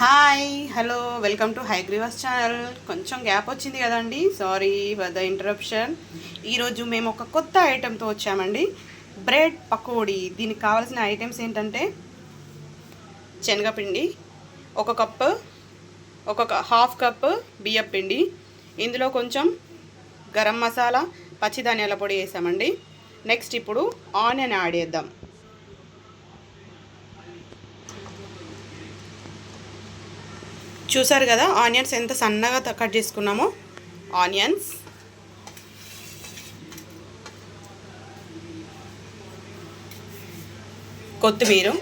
Hi hello welcome to Hayagriva's channel. కొంచెం gap వచ్చింది కదండి. సారీ ఫర్ ద ఇంటరప్షన్ ఈరోజు మేము ఒక కొత్త ఐటెంతో వచ్చామండి. బ్రెడ్ పకోడీ. దీనికి కావాల్సిన ఐటమ్స్ ఏంటంటే శనగపిండి ఒక కప్పు ఒక హాఫ్ కప్ బియ్యం పిండి. ఇందులో కొంచెం గరం మసాలా పచ్చిధాన్యాల పొడి వేసామండి. నెక్స్ట్ ఇప్పుడు ఆనియన్ యాడ్ చేద్దాం. చూసారు కదా ఆనియన్స్ ఎంత సన్నగా త- కట్ చేసుకున్నామో? ఆనియన్స్. కొత్తిమీర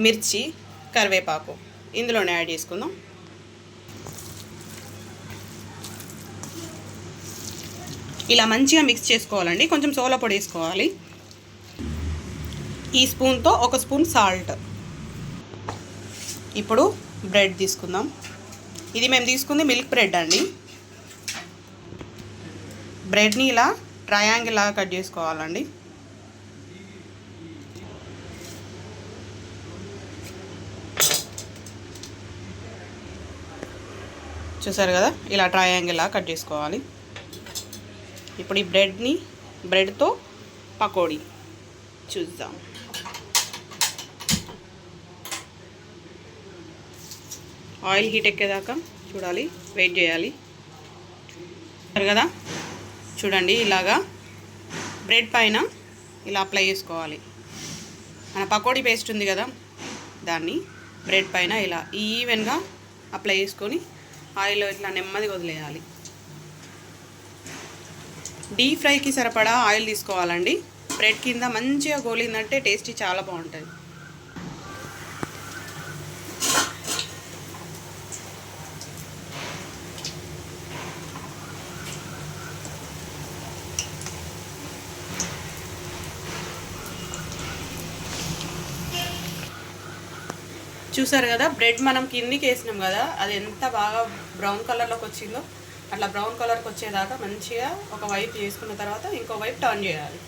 మిర్చి కరివేపాకు. ఇందులోనే యాడ్ చేసుకుందాం. ఇలా మంచిగా మిక్స్ చేసుకోవాలండి. కొంచెం సోలా పొడి వేసుకోవాలి. ఈ స్పూన్తో ఒక స్పూన్ సాల్ట్. ఇప్పుడు బ్రెడ్ తీసుకుందాం. ఇది మేము తీసుకుంది మిల్క్ బ్రెడ్ అండి. బ్రెడ్ని ఇలా ట్రయాంగిల్ లాగా కట్ చేసుకోవాలండి. చూసారు కదా? ఇలా ట్రయాంగిల్ లాగా కట్ చేసుకోవాలి. ఇప్పుడు ఈ బ్రెడ్ని బ్రెడ్తో పకోడీ చూద్దాం. ఆయిల్ హీట్ ఎక్కేదాకా చూడాలి వెయిట్ చేయాలి. కదా? చూడండి ఇలాగా బ్రెడ్ పైన ఇలా అప్లై చేసుకోవాలి. మన పకోడీ పేస్ట్ ఉంది కదా దాన్ని బ్రెడ్ పైన ఇలా ఈవెన్గా అప్లై చేసుకొని ఆయిల్లో ఇట్లా నెమ్మదిగా వదిలేయాలి. డీప్ ఫ్రైకి సరిపడా ఆయిల్ తీసుకోవాలండి. బ్రెడ్ కింద మంచిగా గోలిందంటే టేస్టీ చాలా బాగుంటుంది. చూసారు కదా బ్రెడ్ మనం కిందికి వేసినాం కదా అది ఎంత బాగా బ్రౌన్ కలర్లోకి వచ్చిందో అట్లా బ్రౌన్ కలర్కి వచ్చేదాకా మంచిగా ఒక వైపు చేసుకున్న తర్వాత ఇంకో వైపు టర్న్ చేయాలి.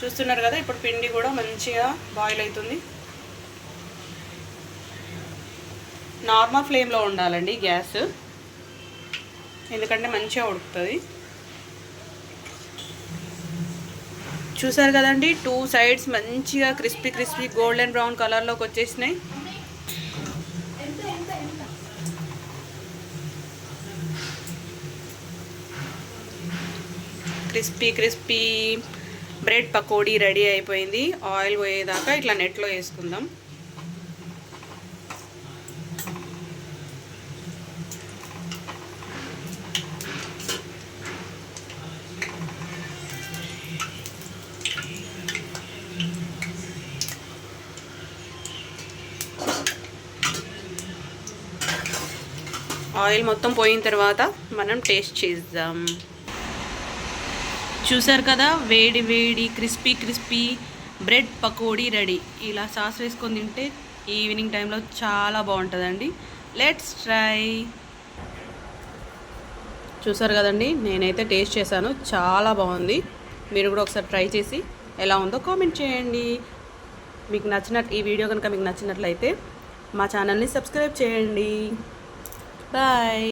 చూస్తున్నారు కదా ఇప్పుడు పిండి కూడా మంచిగా బాయిల్ అవుతుంది. నార్మల్ ఫ్లేమ్లో ఉండాలండి గ్యాస్. ఎందుకంటే మంచిగా ఉడుకుతుంది. చూసారు కదండి టూ సైడ్స్ మంచిగా క్రిస్పీ క్రిస్పీ గోల్డెన్ బ్రౌన్ కలర్లోకి వచ్చేసినాయి. Crispy crispy bread pakodi ready అయిపోయింది. ఆయిల్ పోయేదాకా ఇట్లా నెట్లో వేసుకుందాం. ఆయిల్ మొత్తం పోయిన తర్వాత మనం టేస్ట్ చేద్దాం. చూసారు కదా? వేడి వేడి crispy crispy bread pakodi ready. ఇలా సాస్ వేసుకొని తింటే ఈవినింగ్ టైంలో చాలా బాగుంటుందండి. Let's try. చూసారు కదండి? నేనైతే టేస్ట్ చేశాను. చాలా బాగుంది. మీరు కూడా ఒకసారి ట్రై చేసి ఎలా ఉందో కామెంట్ చేయండి. మీకు నచ్చినట్టు ఈ వీడియో కనుక మీకు నచ్చినట్లయితే మా ఛానల్ని సబ్స్క్రైబ్ చేయండి. Bye.